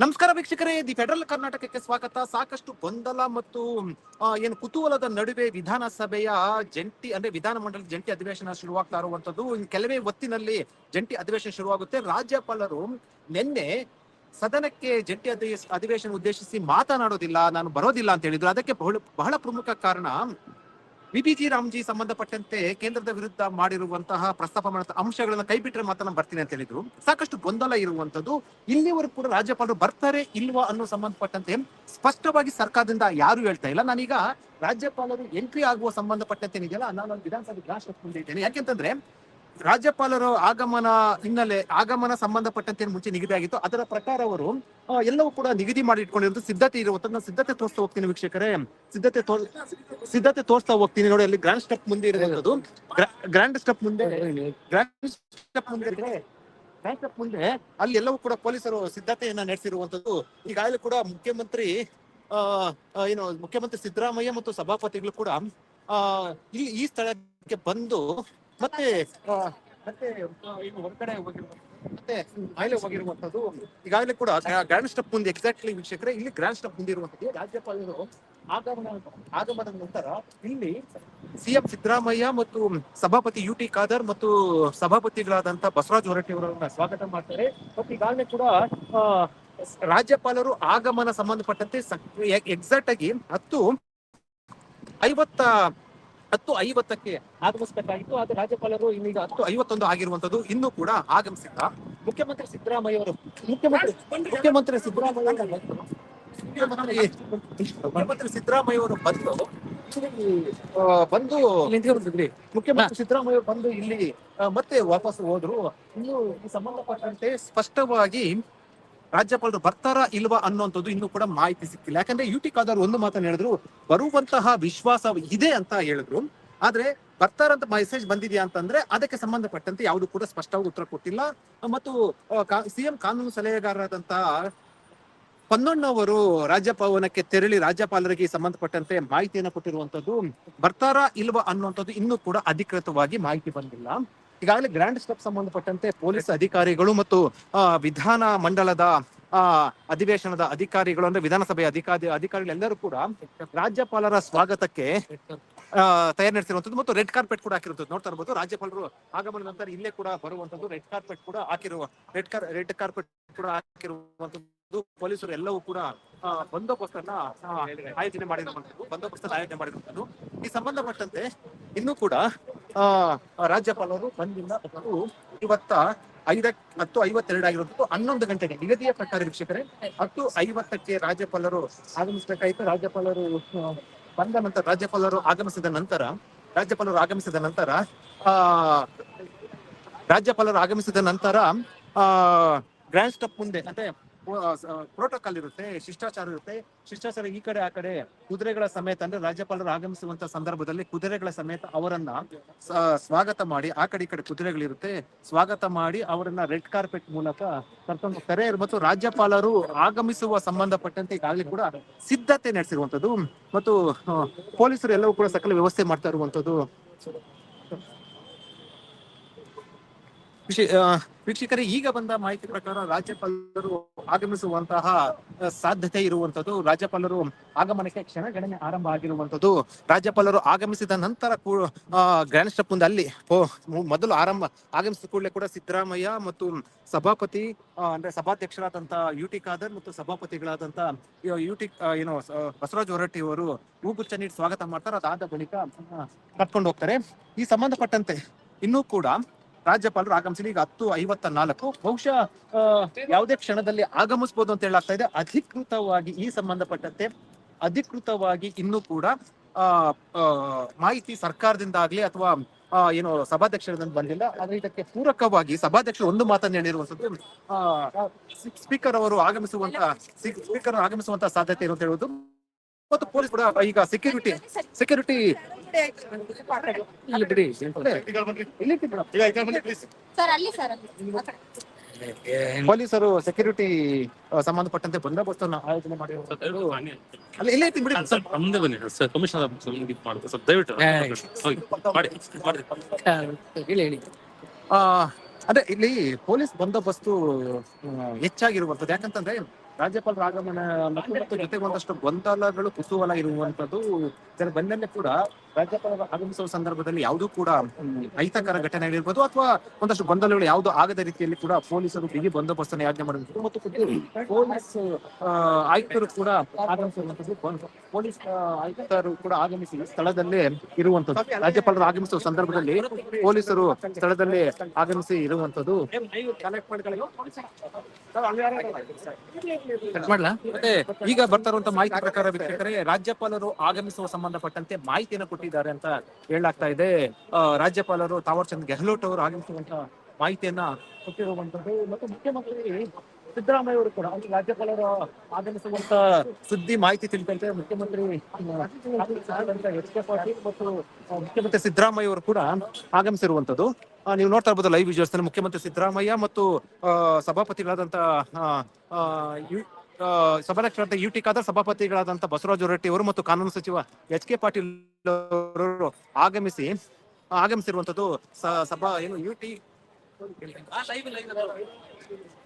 ನಮಸ್ಕಾರ ವೀಕ್ಷಕರೇ, the federal ಕರ್ನಾಟಕಕ್ಕೆ ಸ್ವಾಗತ. ಸಾಕಷ್ಟು ಗೊಂದಲ ಮತ್ತು ಏನು ಕುತೂಹಲದ ನಡುವೆ ವಿಧಾನಸಭೆಯ ಜಂಟಿ, ಅಂದ್ರೆ ವಿಧಾನಮಂಡಲ ಜಂಟಿ ಅಧಿವೇಶನ ಶುರುವಾಗ್ತಾ ಇರುವಂತದ್ದು ಕೆಲವೇ ಹೊತ್ತಿನಲ್ಲಿ ಜಂಟಿ ಅಧಿವೇಶನ ಶುರುವಾಗುತ್ತೆ. ರಾಜ್ಯಪಾಲರು ನಿನ್ನೆ ಸದನಕ್ಕೆ ಜಂಟಿ ಅಧಿ- ಅಧಿವೇಶನ ಉದ್ದೇಶಿಸಿ ಮಾತನಾಡೋದಿಲ್ಲ, ನಾನು ಬರೋದಿಲ್ಲ ಅಂತ ಹೇಳಿದ್ರು. ಅದಕ್ಕೆ ಬಹಳ ಬಹಳ ಪ್ರಮುಖ ಕಾರಣ ವಿಬಿಜಿ ರಾಮ್ಜಿ ಸಂಬಂಧಪಟ್ಟಂತೆ ಕೇಂದ್ರದ ವಿರುದ್ಧ ಮಾಡಿರುವಂತಹ ಪ್ರಸ್ತಾಪ ಮಾಡಿದ ಅಂಶಗಳನ್ನ ಕೈಬಿಟ್ರೆ ಮಾತ್ರ ನಾನು ಬರ್ತೀನಿ ಅಂತ ಹೇಳಿದ್ರು. ಸಾಕಷ್ಟು ಗೊಂದಲ ಇರುವಂತದ್ದು. ಇಲ್ಲಿವರೆಗೂ ಕೂಡ ರಾಜ್ಯಪಾಲರು ಬರ್ತಾರೆ ಇಲ್ವಾ ಅನ್ನೋ ಸಂಬಂಧಪಟ್ಟಂತೆ ಸ್ಪಷ್ಟವಾಗಿ ಸರ್ಕಾರದಿಂದ ಯಾರು ಹೇಳ್ತಾ ಇಲ್ಲ. ನಾನೀಗ ರಾಜ್ಯಪಾಲರು ಎಂಟ್ರಿ ಆಗುವ ಸಂಬಂಧಪಟ್ಟಂತೆ ಏನಿದೆಯಲ್ಲ ನಾನು ವಿಧಾನಸಭೆ ಗ್ಲಾಸ್ ಮುಂದೆ ಇದ್ದೇನೆ. ಯಾಕೆಂತಂದ್ರೆ ರಾಜ್ಯಪಾಲರ ಆಗಮನ ಹಿನ್ನೆಲೆ, ಆಗಮನ ಸಂಬಂಧಪಟ್ಟಂತೆ ಮುಂಚೆ ನಿಗದಿ ಆಗಿತ್ತು ಅದರ ಪ್ರಕಾರ ಅವರು ಎಲ್ಲವೂ ಕೂಡ ನಿಗದಿ ಮಾಡಿ ಇಟ್ಕೊಂಡಿರುವುದು ಸಿದ್ಧತೆ ಇರುವಂತ ಸಿದ್ಧತೆ ತೋರಿಸ್ತಾ ಹೋಗ್ತೀನಿ ವೀಕ್ಷಕರೇ. ಸಿದ್ಧತೆ ಸಿದ್ಧತೆ ತೋರಿಸ್ತಾ ಹೋಗ್ತೀನಿ ನೋಡಿ, ಅಲ್ಲಿ ಗ್ರ್ಯಾಂಡ್ ಸ್ಟೆಪ್ ಮುಂದೆ ಇರುವಂತದ್ದು ಗ್ರ್ಯಾಂಡ್ ಸ್ಟೆಪ್ ಮುಂದೆ ಗ್ರ್ಯಾಂಡ್ ಸ್ಟೆಪ್ ಮುಂದೆ ಸ್ಟೆಪ್ ಮುಂದೆ ಅಲ್ಲಿ ಎಲ್ಲವೂ ಕೂಡ ಪೊಲೀಸರು ಸಿದ್ಧತೆಯನ್ನ ನಡೆಸಿರುವಂತದ್ದು ಈಗಾಗಲೇ ಕೂಡ ಮುಖ್ಯಮಂತ್ರಿ, ಆ ಏನು, ಮುಖ್ಯಮಂತ್ರಿ ಸಿದ್ದರಾಮಯ್ಯ ಮತ್ತು ಸಭಾಪತಿಗಳು ಕೂಡ, ಆ ಈ ಸ್ಥಳಕ್ಕೆ ಬಂದು ಮತ್ತೆ ಮತ್ತೆ ಹೊರಗಡೆ ಮತ್ತೆ ಆಯ್ಲೆ ಹೋಗಿರುವಂತದ್ದು ಈಗಾಗಲೇ ಕೂಡ ಗ್ರ್ಯಾಂಡ್ ಸ್ಟೆಪ್ ಮುಂದೆ ಎಕ್ಸಾಕ್ಟ್ಲಿ ವೀಕ್ಷಕರೇ, ಇಲ್ಲಿ ಗ್ರ್ಯಾಂಡ್ ಸ್ಟಪ್ ಮುಂದೆ ಇರುವಂತದ್ದು ರಾಜ್ಯಪಾಲರು ಆಗಮನ ಆಗಮನದ ನಂತರ ಇಲ್ಲಿ ಸಿಎಂ ಸಿದ್ದರಾಮಯ್ಯ ಮತ್ತು ಸಭಾಪತಿ ಯು ಟಿ ಖಾದರ್ ಮತ್ತು ಸಭಾಪತಿಗಳಾದಂತ ಬಸವರಾಜ ಹೊರಟ್ಟಿ ಅವರನ್ನ ಸ್ವಾಗತ ಮಾಡ್ತಾರೆ. ಮತ್ತು ಈಗಾಗಲೇ ಕೂಡ ರಾಜ್ಯಪಾಲರು ಆಗಮನ ಸಂಬಂಧಪಟ್ಟಂತೆ ಎಕ್ಸಾಕ್ಟ್ ಆಗಿ ಹತ್ತು ಐವತ್ತ ಹತ್ತು ಐವತ್ತಕ್ಕೆ ಆಗಮಿಸಬೇಕಾಗಿತ್ತು ಆದ್ರೆ ರಾಜ್ಯಪಾಲರು ಇನ್ನೀಗ ಹತ್ತು ಐವತ್ತೊಂದು ಆಗಿರುವಂತದ್ದು ಇನ್ನೂ ಕೂಡ ಆಗಮಿಸಿಲ್ಲ. ಮುಖ್ಯಮಂತ್ರಿ ಸಿದ್ದರಾಮಯ್ಯ ಅವರು ಮುಖ್ಯಮಂತ್ರಿ ಮುಖ್ಯಮಂತ್ರಿ ಸಿದ್ದರಾಮಯ್ಯ ಮುಖ್ಯಮಂತ್ರಿ ಸಿದ್ದರಾಮಯ್ಯ ಅವರು ಬಂದು ಬಂದು ಮುಖ್ಯಮಂತ್ರಿ ಸಿದ್ದರಾಮಯ್ಯ ಬಂದು ಇಲ್ಲಿ ಮತ್ತೆ ವಾಪಸ್ ಹೋದ್ರು. ಇನ್ನು ಈ ಸಂಬಂಧಪಟ್ಟಂತೆ ಸ್ಪಷ್ಟವಾಗಿ ರಾಜ್ಯಪಾಲರು ಬರ್ತಾರಾ ಇಲ್ವಾ ಅನ್ನುವಂಥದ್ದು ಇನ್ನೂ ಕೂಡ ಮಾಹಿತಿ ಸಿಕ್ಕಿಲ್ಲ. ಯಾಕಂದ್ರೆ ಯು ಟಿ ಖಾದರ್ ಒಂದು ಮಾತನ್ನ ಹೇಳಿದ್ರು, ಬರುವಂತಹ ವಿಶ್ವಾಸ ಇದೆ ಅಂತ ಹೇಳಿದ್ರು. ಆದ್ರೆ ಬರ್ತಾರಂತ ಮೆಸೇಜ್ ಬಂದಿದ್ಯಾ ಅಂತಂದ್ರೆ ಅದಕ್ಕೆ ಸಂಬಂಧಪಟ್ಟಂತೆ ಯಾವುದು ಕೂಡ ಸ್ಪಷ್ಟವಾಗಿ ಉತ್ತರ ಕೊಟ್ಟಿಲ್ಲ. ಮತ್ತು ಸಿಎಂ ಕಾನೂನು ಸಲಹೆಗಾರರಾದಂತಹ ಪನ್ನಣ್ಣವರು ರಾಜ್ಯಭವನಕ್ಕೆ ತೆರಳಿ ರಾಜ್ಯಪಾಲರಿಗೆ ಸಂಬಂಧಪಟ್ಟಂತೆ ಮಾಹಿತಿಯನ್ನು ಕೊಟ್ಟಿರುವಂತದ್ದು ಬರ್ತಾರಾ ಇಲ್ವಾ ಅನ್ನುವಂಥದ್ದು ಇನ್ನೂ ಕೂಡ ಅಧಿಕೃತವಾಗಿ ಮಾಹಿತಿ ಬಂದಿಲ್ಲ. ಈಗಾಗಲೇ ಗ್ರ್ಯಾಂಡ್ ಸ್ಟೆಪ್ ಸಂಬಂಧಪಟ್ಟಂತೆ ಪೊಲೀಸ್ ಅಧಿಕಾರಿಗಳು ಮತ್ತು ವಿಧಾನ ಮಂಡಲದ, ಆ, ಅಧಿವೇಶನದ ಅಧಿಕಾರಿಗಳು ಅಂದ್ರೆ ವಿಧಾನಸಭೆಯ ಅಧಿಕಾರಿ ಅಧಿಕಾರಿಗಳೆಲ್ಲರೂ ಕೂಡ ರಾಜ್ಯಪಾಲರ ಸ್ವಾಗತಕ್ಕೆ ತಯಾರಿ ನಡೆಸಿರುವಂತದ್ದು ಮತ್ತು ರೆಡ್ ಕಾರ್ಪೆಟ್ ಕೂಡ ಹಾಕಿರುವಂತದ್ದು ನೋಡ್ತಾ ಇರ್ಬೋದು, ರಾಜ್ಯಪಾಲರು ಆಗಮನ ನಂತರ ಇಲ್ಲೇ ಕೂಡ ಬರುವಂತದ್ದು ರೆಡ್ ಕಾರ್ಪೆಟ್ ಕೂಡ ಹಾಕಿರುವ, ರೆಡ್ ಕಾರ್ ರೆಡ್ ಕಾರ್ಪೆಟ್ ಕೂಡ ಹಾಕಿರುವಂತದ್ದು ಪೊಲೀಸರು ಎಲ್ಲವೂ ಕೂಡ ಬಂದೋಬಸ್ತನ್ನ ಆಯೋಜನೆ ಮಾಡಿರುವಂತದ್ದು ಬಂದೋಬಸ್ತ ಆಯೋಜನೆ ಮಾಡಿರುವಂತದ್ದು ಈ ಸಂಬಂಧಪಟ್ಟಂತೆ ಇನ್ನೂ ಕೂಡ ರಾಜ್ಯಪಾಲರು ಬಂದಿಲ್ಲ. ಅವರು ಇವತ್ತ ಐದಕ್ಕೆ ಹತ್ತು ಐವತ್ತೆರಡಾಗಿರೋದು ಹನ್ನೊಂದು ಗಂಟೆಗೆ. ನಿಗದಿಯ ಪ್ರಕಾರ ವೀಕ್ಷಕರೇ ಹತ್ತು ಐವತ್ತಕ್ಕೆ ರಾಜ್ಯಪಾಲರು ಆಗಮಿಸಬೇಕಾಯಿತು. ರಾಜ್ಯಪಾಲರು ಆ, ಬಂದ ನಂತರ ರಾಜ್ಯಪಾಲರು ಆಗಮಿಸಿದ ನಂತರ ರಾಜ್ಯಪಾಲರು ಆಗಮಿಸಿದ ನಂತರ ಆ ರಾಜ್ಯಪಾಲರು ಆಗಮಿಸಿದ ನಂತರ ಆ ಗ್ರ್ಯಾಂಡ್ ಸ್ಟಾಪ್ ಮುಂದೆ ಅಂದ್ರೆ ಪ್ರೋಟೋಕಾಲ್ ಇರುತ್ತೆ, ಶಿಷ್ಟಾಚಾರ ಇರುತ್ತೆ. ಶಿಷ್ಟಾಚಾರ ಈ ಕಡೆ, ಆ ಕಡೆ ಕುದುರೆಗಳ ಸಮೇತ ಅಂದ್ರೆ ರಾಜ್ಯಪಾಲರು ಆಗಮಿಸುವಂತ ಸಂದರ್ಭದಲ್ಲಿ ಕುದುರೆಗಳ ಸಮೇತ ಅವರನ್ನ ಸ್ವಾಗತ ಮಾಡಿ, ಆ ಕಡೆ ಈ ಕಡೆ ಕುದುರೆಗಳಿರುತ್ತೆ. ಸ್ವಾಗತ ಮಾಡಿ ಅವರನ್ನ ರೆಡ್ ಕಾರ್ಪೆಟ್ ಮೂಲಕ ಕರ್ಕೊಂಡು ಕರೆ ಮತ್ತು ರಾಜ್ಯಪಾಲರು ಆಗಮಿಸುವ ಸಂಬಂಧಪಟ್ಟಂತೆ ಈಗಾಗಲೇ ಕೂಡ ಸಿದ್ಧತೆ ನಡೆಸಿರುವಂತದ್ದು ಮತ್ತು ಪೊಲೀಸರು ಎಲ್ಲವೂ ಕೂಡ ಸಕಲ ವ್ಯವಸ್ಥೆ ಮಾಡ್ತಾ ಇರುವಂತದ್ದು ವಿಶೇ- ಆ, ವೀಕ್ಷಕರೇ, ಈಗ ಬಂದ ಮಾಹಿತಿ ಪ್ರಕಾರ ರಾಜ್ಯಪಾಲರು ಆಗಮಿಸುವಂತಹ ಸಾಧ್ಯತೆ ಇರುವಂತದ್ದು ರಾಜ್ಯಪಾಲರು ಆಗಮನಕ್ಕೆ ಕ್ಷಣಗಣನೆ ಆರಂಭ ಆಗಿರುವಂತದ್ದು ರಾಜ್ಯಪಾಲರು ಆಗಮಿಸಿದ ನಂತರ ಗಣೇಶ ಸ್ಟೆಪ್ ಅಲ್ಲಿ ಮೊದಲು ಆರಂಭ ಆಗಮಿಸಿದ ಕೂಡಲೇ ಕೂಡ ಸಿದ್ದರಾಮಯ್ಯ ಮತ್ತು ಸಭಾಪತಿ ಅಂದ್ರೆ ಸಭಾಧ್ಯಕ್ಷರಾದಂತಹ ಯು ಟಿ ಖಾದರ್ ಮತ್ತು ಸಭಾಪತಿಗಳಾದಂತಹ ಯು ಟಿ ಏನು ಬಸವರಾಜ್ ಬಸವರಾಜ ಹೊರಟ್ಟಿ ಅವರು ಹೂಗುಚ್ಚ ನೀಡಿ ಸ್ವಾಗತ ಮಾಡ್ತಾರೆ. ಅದಾದ ಬಳಿಕ ಕರ್ಕೊಂಡು ಹೋಗ್ತಾರೆ. ಈ ಸಂಬಂಧಪಟ್ಟಂತೆ ಇನ್ನೂ ಕೂಡ ರಾಜ್ಯಪಾಲರು ಆಗಮಿಸಲಿ ಈಗ ಹತ್ತು ಐವತ್ತ ನಾಲ್ಕು. ಬಹುಶಃ ಯಾವುದೇ ಕ್ಷಣದಲ್ಲಿ ಆಗಮಿಸಬಹುದು ಅಂತ ಹೇಳಾಗ್ತಾ ಇದೆ. ಅಧಿಕೃತವಾಗಿ ಈ ಸಂಬಂಧಪಟ್ಟಂತೆ ಅಧಿಕೃತವಾಗಿ ಇನ್ನೂ ಕೂಡ ಮಾಹಿತಿ ಸರ್ಕಾರದಿಂದ ಆಗ್ಲಿ ಅಥವಾ ಏನು ಸಭಾಧ್ಯಕ್ಷರಿಂದ ಬಂದಿಲ್ಲ. ಆದ್ರೆ ಇದಕ್ಕೆ ಪೂರಕವಾಗಿ ಸಭಾಧ್ಯಕ್ಷರು ಒಂದು ಮಾತನ್ನು ಹೇಳಿರುವಂತದ್ದು ಸ್ಪೀಕರ್ ಅವರು ಆಗಮಿಸುವಂತ ಸ್ಪೀಕರ್ ಆಗಮಿಸುವಂತ ಸಾಧ್ಯತೆ ಇರುತ್ತೆ ಹೇಳುವುದು? ಮತ್ತು ಪೊಲೀಸ್ ಕೂಡ ಈಗ ಸೆಕ್ಯೂರಿಟಿ ಸೆಕ್ಯೂರಿಟಿ ಸರ್ ಸರ್ ಪೊಲೀಸರು ಸೆಕ್ಯೂರಿಟಿ ಸಂಬಂಧಪಟ್ಟಂತೆ ಬಂದೋಬಸ್ತ್ ಆಯೋಜನೆ ಮಾಡಿರುವಂತದ್ದು. ಅಲ್ಲಿ ಇಲ್ಲೇ ಐತಿ ಬಿಡಿ ಸ್ವಲ್ಪ ನಮ್ದೇ ಬನ್ನಿ. ಸರ್ ಕಮಿಷನರ್ ಇದು ಮಾಡುತ್ತೆ ಸ್ವಲ್ಪ ದಯವಿಟ್ಟು ಮಾಡಿ ಮಾಡಿ. ಹೇಳಿ ಹೇಳಿ. ಆ, ಅಂದ್ರೆ ಇಲ್ಲಿ ಪೊಲೀಸ್ ಬಂದೋಬಸ್ತು ಹೆಚ್ಚಾಗಿರುವಂತದ್ದು. ಯಾಕಂತಂದ್ರೆ ರಾಜ್ಯಪಾಲರ ಆಗಮನ ಮತ್ತು ಜೊತೆಗೆ ಒಂದಷ್ಟು ಗೊಂದಲಗಳು ಕುತೂಹಲ ಇರುವಂತದ್ದು ಇದರ ಬೆನ್ನಲ್ಲೇ ಕೂಡ ರಾಜ್ಯಪಾಲರು ಆಗಮಿಸುವ ಸಂದರ್ಭದಲ್ಲಿ ಯಾವುದೂ ಕೂಡ ಅಹಿತಕರ ಘಟನೆಗಳಿರ್ಬೋದು ಅಥವಾ ಒಂದಷ್ಟು ಗೊಂದಲಗಳು ಯಾವುದು ಆಗದ ರೀತಿಯಲ್ಲಿ ಕೂಡ ಪೊಲೀಸರು ಬಿಗಿ ಬಂದೋಬಸ್ತನ್ನು ಯಾಜ್ಞೆ ಮಾಡಿರುವುದು ಮತ್ತು ಪೊಲೀಸ್ ಆಯುಕ್ತರು ಕೂಡ ಆಗಮಿಸಿರುವಂತದ್ದು ಪೊಲೀಸ್ ಆಯುಕ್ತರು ಕೂಡ ಆಗಮಿಸಿ ಸ್ಥಳದಲ್ಲೇ ಇರುವಂತದ್ದು. ರಾಜ್ಯಪಾಲರು ಆಗಮಿಸುವ ಸಂದರ್ಭದಲ್ಲಿ ಪೊಲೀಸರು ಸ್ಥಳದಲ್ಲೇ ಆಗಮಿಸಿ ಇರುವಂತದ್ದು. ಮತ್ತೆ ಈಗ ಬರ್ತಾ ಮಾಹಿತಿ ಪ್ರಕಾರ ವೀಕ್ಷಕರೇ, ರಾಜ್ಯಪಾಲರು ಆಗಮಿಸುವ ಸಂಬಂಧಪಟ್ಟಂತೆ ಮಾಹಿತಿಯನ್ನು ಕೊಟ್ಟಿದ್ದಾರೆ ಅಂತ ಹೇಳಲಾಗ್ತಾ ಇದೆ. ರಾಜ್ಯಪಾಲರು ತಾವರ್ ಚಂದ್ ಗೆಹ್ಲೋಟ್ ಅವರು ಆಗಮಿಸುವಂತ ಮಾಹಿತಿಯನ್ನ ಕೊಟ್ಟಿರುವಂತದ್ದು ಮತ್ತು ಮುಖ್ಯಮಂತ್ರಿ ಸಿದ್ದರಾಮಯ್ಯ ಅವರು ಕೂಡ, ಅವರು ರಾಜ್ಯಪಾಲರು ಆಗಮಿಸುವಂತ ಸುದ್ದಿ ಮಾಹಿತಿ ತಿಳಿದಂತೆ ಮುಖ್ಯಮಂತ್ರಿ ಎಚ್ ಕೆ ಪಾಟೀಲ್ ಮತ್ತು ಮುಖ್ಯಮಂತ್ರಿ ಸಿದ್ದರಾಮಯ್ಯ ಅವರು ಕೂಡ ಆಗಮಿಸಿರುವಂತದ್ದು. ನೀವು ನೋಡ್ತಾ ಇರ್ಬೋದು ಲೈವ್ ವಿಜುವಲ್ಸ್ ಮುಖ್ಯಮಂತ್ರಿ ಸಿದ್ದರಾಮಯ್ಯ ಮತ್ತು ಸಭಾಪತಿಗಳಾದಂತಹ ಸಭಾಧ್ಯಕ್ಷರಾದ ಯು ಟಿ ಖಾದರ್, ಸಭಾಪತಿಗಳಾದಂತ ಬಸವರಾಜ ಹೊರಟ್ಟಿ ಅವರು ಮತ್ತು ಕಾನೂನು ಸಚಿವ ಎಚ್ ಕೆ ಪಾಟೀಲ್ ಅವರು ಆಗಮಿಸಿ, ಆಗಮಿಸಿರುವಂತದ್ದು ಸಭಾ, ಏನು, ಯು ಟಿ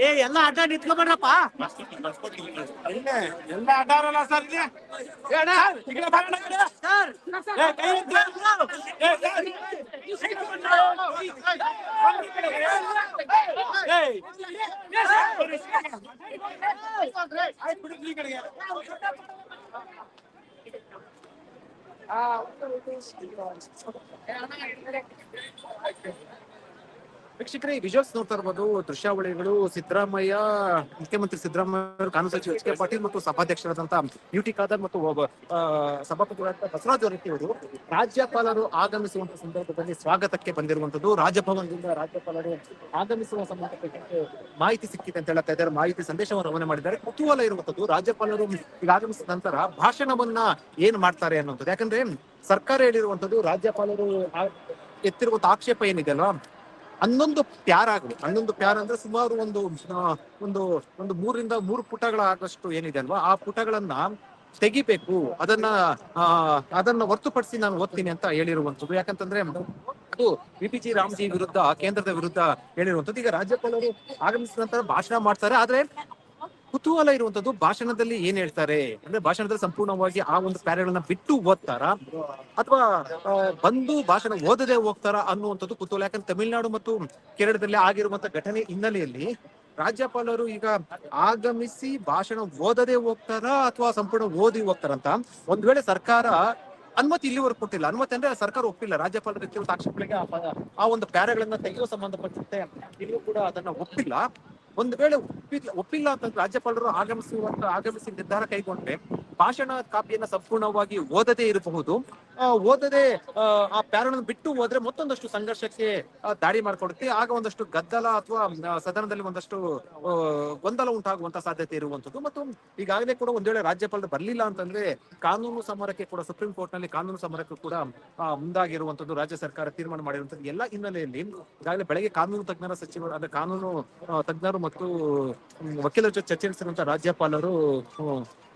ಏ ಎಲ್ಲ ಅಡ್ಡ ನಿಂತ್ಕೊಬೇಡ್ರಪ್ಪ ಎಲ್ಲ ಅಡ್ಡಾರಲ್ಲ ಸರ್ ಈ ಕಡೆ. ಏ, ಎತ್ತು. ಏ, ವೀಕ್ಷಕರೇ ವಿಜುವಲ್ಸ್ ನೋಡ್ತಾ ಇರ್ಬೋದು ದೃಶ್ಯಾವಳಿಗಳು ಸಿದ್ದರಾಮಯ್ಯ, ಮುಖ್ಯಮಂತ್ರಿ ಸಿದ್ದರಾಮಯ್ಯ ಕಾನೂನು ಸಚಿವ ಎಚ್ ಕೆ ಪಾಟೀಲ್ ಮತ್ತು ಸಭಾಧ್ಯಕ್ಷರಾದಂತಹ ಯು ಟಿ ಖಾದರ್ ಮತ್ತು ಸಭಾಪತಿಗಳಾದ ಬಸವರಾಜ ಅವರು ರಾಜ್ಯಪಾಲರು ಆಗಮಿಸುವಂತಹ ಸಂದರ್ಭದಲ್ಲಿ ಸ್ವಾಗತಕ್ಕೆ ಬಂದಿರುವಂತದ್ದು ರಾಜಭವನದಿಂದ ರಾಜ್ಯಪಾಲರು ಆಗಮಿಸುವ ಸಂಬಂಧಪಟ್ಟಂತೆ ಮಾಹಿತಿ ಸಿಕ್ಕಿದೆ ಅಂತ ಹೇಳ್ತಾ ಇದ್ದಾರೆ. ಮಾಹಿತಿ ಸಂದೇಶವನ್ನು ರವಾನೆ ಮಾಡಿದ್ದಾರೆ. ಕುತೂಹಲ ಇರುವಂತದ್ದು ರಾಜ್ಯಪಾಲರು ಈಗ ಆಗಮಿಸಿದ ನಂತರ ಭಾಷಣವನ್ನ ಏನ್ ಮಾಡ್ತಾರೆ ಅನ್ನುವಂಥದ್ದು. ಯಾಕಂದ್ರೆ ಸರ್ಕಾರ ಹೇಳಿರುವಂತದ್ದು ರಾಜ್ಯಪಾಲರು ಎತ್ತಿರುವಂತ ಆಕ್ಷೇಪ ಏನಿದೆ ಅಲ್ವಾ ಹನ್ನೊಂದು ಪ್ಯಾರಾಗಳು ಹನ್ನೊಂದು ಪ್ಯಾರ್ ಅಂದ್ರೆ ಸುಮಾರು ಒಂದು ಒಂದು ಒಂದು ಮೂರಿಂದ ಮೂರು ಪುಟಗಳ ಆದಷ್ಟು ಏನಿದೆ ಅಲ್ವಾ? ಆ ಪುಟಗಳನ್ನ ತೆಗಿಬೇಕು. ಅದನ್ನ ಅದನ್ನ ಹೊರತುಪಡಿಸಿ ನಾನು ಓದ್ತೀನಿ ಅಂತ ಹೇಳಿರುವಂತದ್ದು ಯಾಕಂತಂದ್ರೆ ಅದು ಬಿ ಪಿ ಜಿ ರಾಮ್ಜಿ ವಿರುದ್ಧ ಕೇಂದ್ರದ ವಿರುದ್ಧ ಹೇಳಿರುವಂತದ್ದು ಈಗ ರಾಜ್ಯಪಾಲರು ಆಗಮಿಸಿದ ನಂತರ ಭಾಷಣ ಮಾಡ್ತಾರೆ. ಆದ್ರೆ ಕುತೂಹಲ ಇರುವಂತದ್ದು ಭಾಷಣದಲ್ಲಿ ಏನ್ ಹೇಳ್ತಾರೆ? ಅಂದ್ರೆ ಭಾಷಣದಲ್ಲಿ ಸಂಪೂರ್ಣವಾಗಿ ಆ ಒಂದು ಪ್ಯಾರೆಗಳನ್ನ ಬಿಟ್ಟು ಓದ್ತಾರ ಅಥವಾ ಬಂದು ಭಾಷಣ ಓದದೆ ಹೋಗ್ತಾರ ಅನ್ನುವಂಥದ್ದು ಕುತೂಹಲ. ಯಾಕಂದ್ರೆ ತಮಿಳುನಾಡು ಮತ್ತು ಕೇರಳದಲ್ಲಿ ಆಗಿರುವಂತ ಘಟನೆ ಹಿನ್ನೆಲೆಯಲ್ಲಿ ರಾಜ್ಯಪಾಲರು ಈಗ ಆಗಮಿಸಿ ಭಾಷಣ ಓದದೆ ಹೋಗ್ತಾರ ಅಥವಾ ಸಂಪೂರ್ಣ ಓದಿ ಹೋಗ್ತಾರಂತ ಒಂದ್ ವೇಳೆ ಸರ್ಕಾರ ಅನುಮತಿ ಇಲ್ಲಿವರೆಗೂ ಕೊಟ್ಟಿಲ್ಲ. ಅನುಮತಿ ಅಂದ್ರೆ ಸರ್ಕಾರ ಒಪ್ಪಿಲ್ಲ. ರಾಜ್ಯಪಾಲರ ಕೆಲವು ಆಕ್ಷೇಪಗಳಿಗೆ ಆ ಒಂದು ಪ್ಯಾರಗಳನ್ನ ತೆಗೆಯುವ ಸಂಬಂಧಪಟ್ಟಂತೆ ಇಲ್ಲೂ ಕೂಡ ಅದನ್ನ ಒಪ್ಪಿಲ್ಲ. ಒಂದು ವೇಳೆ ಒಪ್ಪಿಲ್ಲ ಒಪ್ಪಿಲ್ಲ ಅಂತಂದ್ರೆ ರಾಜ್ಯಪಾಲರು ಆಗಮಿಸುವಂತ ಆಗಮಿಸಿ ನಿರ್ಧಾರ ಕೈಗೊಂಡ್ರೆ ಭಾಷಣ ಕಾಪಿಯನ್ನ ಸಂಪೂರ್ಣವಾಗಿ ಓದದೇ ಇರಬಹುದು. ಓದದೆ ಆ, ಪ್ಯಾರನ್ನು ಬಿಟ್ಟು ಹೋದ್ರೆ ಮತ್ತೊಂದಷ್ಟು ಸಂಘರ್ಷಕ್ಕೆ ದಾರಿ ಮಾಡ್ಕೊಡುತ್ತೆ. ಆಗ ಒಂದಷ್ಟು ಗದ್ದಲ ಅಥವಾ ಸದನದಲ್ಲಿ ಒಂದಷ್ಟು ಗೊಂದಲ ಉಂಟಾಗುವಂತ ಸಾಧ್ಯತೆ ಇರುವಂತದ್ದು ಮತ್ತು ಈಗಾಗಲೇ ಕೂಡ ಒಂದ್ ವೇಳೆ ರಾಜ್ಯಪಾಲರು ಬರ್ಲಿಲ್ಲ ಅಂತಂದ್ರೆ ಕಾನೂನು ಸಮರಕ್ಕೆ ಕೂಡ ಸುಪ್ರೀಂ ಕೋರ್ಟ್ನಲ್ಲಿ ಕಾನೂನು ಸಮರಕ್ಕೆ ಕೂಡ ಮುಂದಾಗಿರುವಂತದ್ದು ರಾಜ್ಯ ಸರ್ಕಾರ ತೀರ್ಮಾನ ಮಾಡಿರುವಂತದ್ದು ಎಲ್ಲ ಹಿನ್ನೆಲೆಯಲ್ಲಿ ಈಗಾಗಲೇ ಬೆಳಗ್ಗೆ ಕಾನೂನು ತಜ್ಞರ ಸಚಿವರು ಅಂದ್ರೆ ಕಾನೂನು ತಜ್ಞರು ಮತ್ತು ವಕೀಲರ ಜೊತೆ ಚರ್ಚೆ ನಡೆಸಿರುವಂತಹ ರಾಜ್ಯಪಾಲರು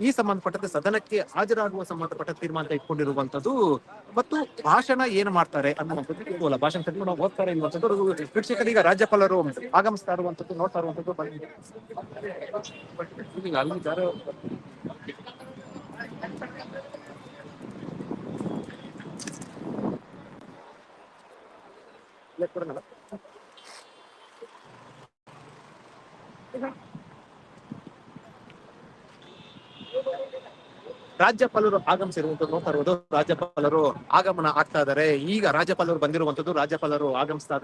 ಈ ಸಂಬಂಧಪಟ್ಟಂತೆ ಸದನಕ್ಕೆ ಹಾಜರಾಗುವ ಸಂಬಂಧಪಟ್ಟ ತೀರ್ಮಾನ ಇಟ್ಕೊಂಡಿರುವಂತದ್ದು ಮತ್ತು ಭಾಷಣ ಏನ್ ಮಾಡ್ತಾರೆ ಅನ್ನುವಂಥದ್ದು. ಭಾಷಣ ಓದ್ತಾರೆ ಇರುವಂತದ್ದು ವೀಕ್ಷಕರು ಈಗ ರಾಜ್ಯಪಾಲರು ಆಗಮಿಸ್ತಾ ಇರುವಂತದ್ದು ನೋಡ್ತಾ ಇರುವಂತದ್ದು ಬಂದಿದೆ ಈಗ ಅಲ್ಲಿ ಯಾರೋ ಇಲ್ಲ, ಕೊಡೋಣಲ್ಲ? ರಾಜ್ಯಪಾಲರು ಆಗಮಿಸಿರುವಂತದ್ದು ನೋಡ್ತಾ ರಾಜ್ಯಪಾಲರು ಆಗಮನ ಆಗ್ತಾ ಇದಾರೆ ಈಗ ರಾಜ್ಯಪಾಲರು ಬಂದಿರುವಂತದ್ದು ರಾಜ್ಯಪಾಲರು ಆಗಮಿಸ್ತಾ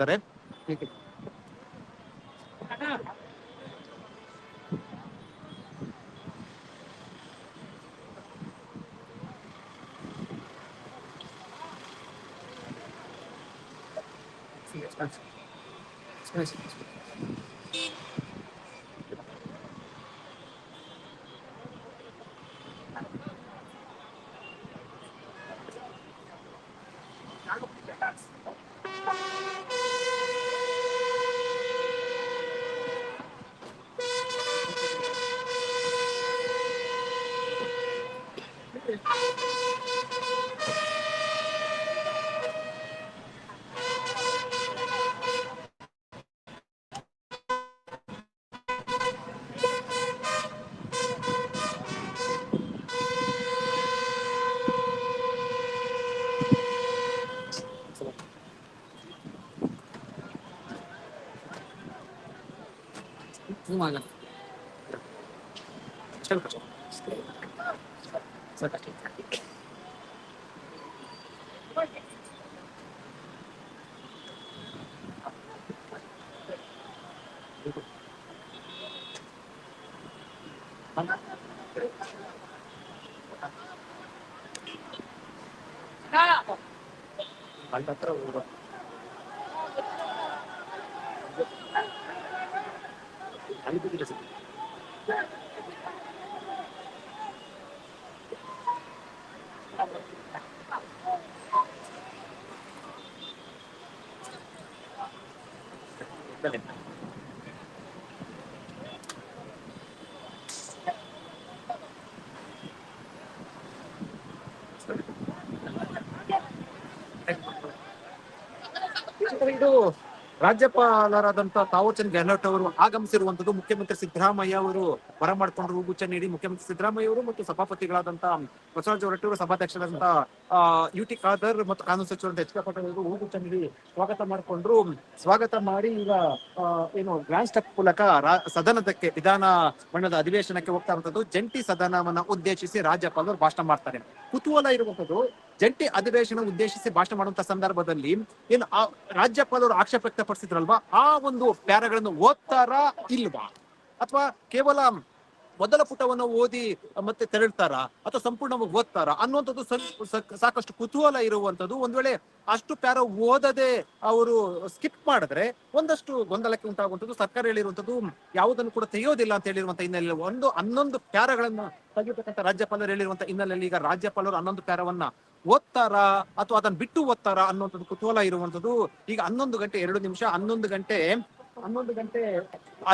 近くのそうだとい。ありがとうございます。ಇದು ರಾಜ್ಯಪಾಲರಾದಂತಹ ತಾವರ್ಚಂದ್ ಗೆಹ್ಲೋಟ್ ಅವರು ಆಗಮಿಸಿರುವಂತದ್ದು ಮುಖ್ಯಮಂತ್ರಿ ಸಿದ್ದರಾಮಯ್ಯ ಅವರು ಬರಮಾಡಿಕೊಂಡು ಹೂಗುಚ್ಚ ನೀಡಿ ಮುಖ್ಯಮಂತ್ರಿ ಸಿದ್ದರಾಮಯ್ಯ ಅವರು ಮತ್ತು ಸಭಾಪತಿಗಳಾದಂತಹ ಬಸವರಾಜ ಹೊರಟ್ಟಿ ಸಭಾಧ್ಯಕ್ಷರಾದಂತಹ ಯು ಟಿ ಖಾದರ್ ಮತ್ತು ಕಾನೂನು ಸಚಿವರಂತ ಎಚ್ ಕೆ ಪಾಟೀಲ್ ಅವರು ಹೂಗುಚ್ಚ ನೀಡಿ ಸ್ವಾಗತ ಮಾಡಿಕೊಂಡ್ರು. ಸ್ವಾಗತ ಮಾಡಿ ಈಗ ಏನು ಗ್ರ್ಯಾಂಡ್ ಸ್ಟೆಪ್ ಮೂಲಕ ಸದನದಕ್ಕೆ ವಿಧಾನ ಮಂಡಲದ ಅಧಿವೇಶನಕ್ಕೆ ಹೋಗ್ತಾ ಇರುವಂತದ್ದು ಜಂಟಿ ಸದನವನ್ನ ಉದ್ದೇಶಿಸಿ ರಾಜ್ಯಪಾಲರು ಭಾಷಣ ಮಾಡ್ತಾರೆ. ಕುತೂಹಲ ಇರುವಂತದ್ದು ಜಂಟಿ ಅಧಿವೇಶನ ಉದ್ದೇಶಿಸಿ ಭಾಷಣ ಮಾಡುವಂತ ಸಂದರ್ಭದಲ್ಲಿ ಏನು ರಾಜ್ಯಪಾಲರು ಆಕ್ಷೇಪ ವ್ಯಕ್ತಪಡಿಸಿದ್ರಲ್ವಾ? ಆ ಒಂದು ಪ್ಯಾರಗಳನ್ನು ಓದ್ತಾರಾ ಇಲ್ವಾ? ಅಥವಾ ಕೇವಲ ಮೊದಲ ಪುಟವನ್ನು ಓದಿ ಮತ್ತೆ ತೆರಳ್ತಾರ? ಅಥವಾ ಸಂಪೂರ್ಣವಾಗಿ ಓದ್ತಾರ? ಅನ್ನುವಂಥದ್ದು ಸಾಕಷ್ಟು ಕುತೂಹಲ ಇರುವಂತದ್ದು ಒಂದ್ ವೇಳೆ ಅಷ್ಟು ಪ್ಯಾರ ಓದದೆ ಅವರು ಸ್ಕಿಪ್ ಮಾಡಿದ್ರೆ ಒಂದಷ್ಟು ಗೊಂದಲಕ್ಕೆ ಉಂಟಾಗುವಂಥದ್ದು. ಸರ್ಕಾರ ಹೇಳಿರುವಂತದ್ದು ಯಾವುದನ್ನು ಕೂಡ ತೆಗೆಯೋದಿಲ್ಲ ಅಂತ ಹೇಳಿರುವಂತ ಹಿನ್ನೆಲೆಯಲ್ಲಿ ಒಂದು ಹನ್ನೊಂದು ಪ್ಯಾರಗಳನ್ನ ತೆಗಿತಕ್ಕಂಥ ರಾಜ್ಯಪಾಲರು ಹೇಳಿರುವಂತ ಹಿನ್ನೆಲೆಯಲ್ಲಿ ಈಗ ರಾಜ್ಯಪಾಲರು ಹನ್ನೊಂದು ಪ್ಯಾರವನ್ನ ಓದ್ತಾರಾ ಅಥವಾ ಅದನ್ನ ಬಿಟ್ಟು ಓದ್ತಾರಾ ಅನ್ನುವಂಥದ್ದು ಕುತೂಹಲ ಇರುವಂತದ್ದು ಈಗ ಹನ್ನೊಂದು ಗಂಟೆ ಎರಡು ನಿಮಿಷ, ಹನ್ನೊಂದು ಗಂಟೆ ಹನ್ನೊಂದು ಗಂಟೆ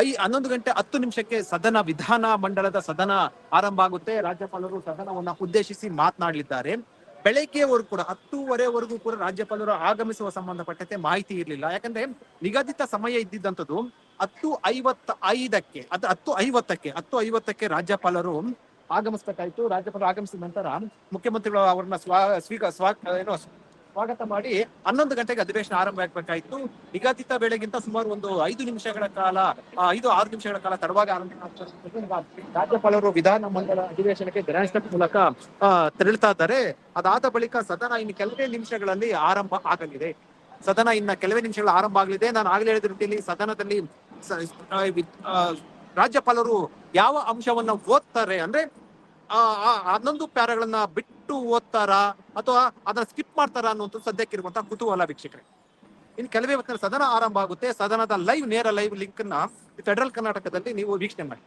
ಐ, ಹನ್ನೊಂದು ಗಂಟೆ ಹತ್ತು ನಿಮಿಷಕ್ಕೆ ಸದನ, ವಿಧಾನ ಮಂಡಲದ ಸದನ ಆರಂಭ ಆಗುತ್ತೆ. ರಾಜ್ಯಪಾಲರು ಸದನವನ್ನ ಉದ್ದೇಶಿಸಿ ಮಾತನಾಡಲಿದ್ದಾರೆ. ಬೆಳಗ್ಗೆವರೆಗೂ ಕೂಡ, ಹತ್ತೂವರೆವರೆಗೂ ಕೂಡ ರಾಜ್ಯಪಾಲರು ಆಗಮಿಸುವ ಸಂಬಂಧಪಟ್ಟಂತೆ ಮಾಹಿತಿ ಇರಲಿಲ್ಲ. ಯಾಕಂದ್ರೆ ನಿಗದಿತ ಸಮಯ ಇದ್ದಿದ್ದಂಥದ್ದು ಹತ್ತು ಐವತ್ತ ಐದಕ್ಕೆ ಅದು ಹತ್ತು ಐವತ್ತಕ್ಕೆ ಹತ್ತು ಐವತ್ತಕ್ಕೆ ರಾಜ್ಯಪಾಲರು ಆಗಮಿಸ್ಬೇಕಾಯ್ತು. ರಾಜ್ಯಪಾಲರು ಆಗಮಿಸಿದ ನಂತರ ಮುಖ್ಯಮಂತ್ರಿಗಳು ಅವರನ್ನ ಸ್ವಾ, ಸ್ವೀಕ, ಸ್ವಾ, ಏನೋ, ಸ್ವಾಗತ ಮಾಡಿ ಹನ್ನೊಂದು ಗಂಟೆಗೆ ಅಧಿವೇಶನ ಆರಂಭ ಆಗ್ಬೇಕಾಯ್ತು. ನಿಗದಿತ ಬೆಳೆಗಿಂತ ಸುಮಾರು ಒಂದು ಐದು ನಿಮಿಷಗಳ ಕಾಲ ಐದು, ಆರು ನಿಮಿಷಗಳ ಕಾಲ ತಡವಾಗಿ ಆರಂಭ ರಾಜ್ಯಪಾಲರು ವಿಧಾನ ಮಂಡಲ ಅಧಿವೇಶನಕ್ಕೆ ಸ್ಟೆಪ್ ಮೂಲಕ ತೆರಳುತ್ತಾ ತೆರಳ್ತಾ ಇದ್ದಾರೆ. ಅದಾದ ಬಳಿಕ ಸದನ ಇನ್ನು ಕೆಲವೇ ನಿಮಿಷಗಳಲ್ಲಿ ಆರಂಭ ಆಗಲಿದೆ. ಸದನ ಇನ್ನ ಕೆಲವೇ ನಿಮಿಷಗಳ ಆರಂಭ ಆಗಲಿದೆ. ನಾನು ಆಗ್ಲೇ ಹೇಳಿದ ರೀತಿಯಲ್ಲಿ ಸದನದಲ್ಲಿ ರಾಜ್ಯಪಾಲರು ಯಾವ ಅಂಶವನ್ನ ಓದ್ತಾರೆ ಅಂದ್ರೆ, ಆ ಹನ್ನೊಂದು ಪ್ಯಾರಗಳನ್ನ ಬಿಟ್ಟು ಓದ್ತಾರಾ ಅಥವಾ ಅದನ್ನ ಸ್ಕಿಪ್ ಮಾಡ್ತಾರಾ ಸದ್ಯಕ್ಕೆ ಸದ್ಯಕ್ಕಿರುವಂತಹ ಕುತೂಹಲ ವೀಕ್ಷಕರೇ. ಇನ್ನು ಕೆಲವೇ ಹೊತ್ತಿನ ಸದನ ಆರಂಭ ಆಗುತ್ತೆ. ಸದನದ ಲೈವ್, ನೇರ ಲೈವ್ ಲಿಂಕ್ ಅನ್ನ ಫೆಡರಲ್ ಕರ್ನಾಟಕದಲ್ಲಿ ನೀವು ವೀಕ್ಷಣೆ ಮಾಡಿ.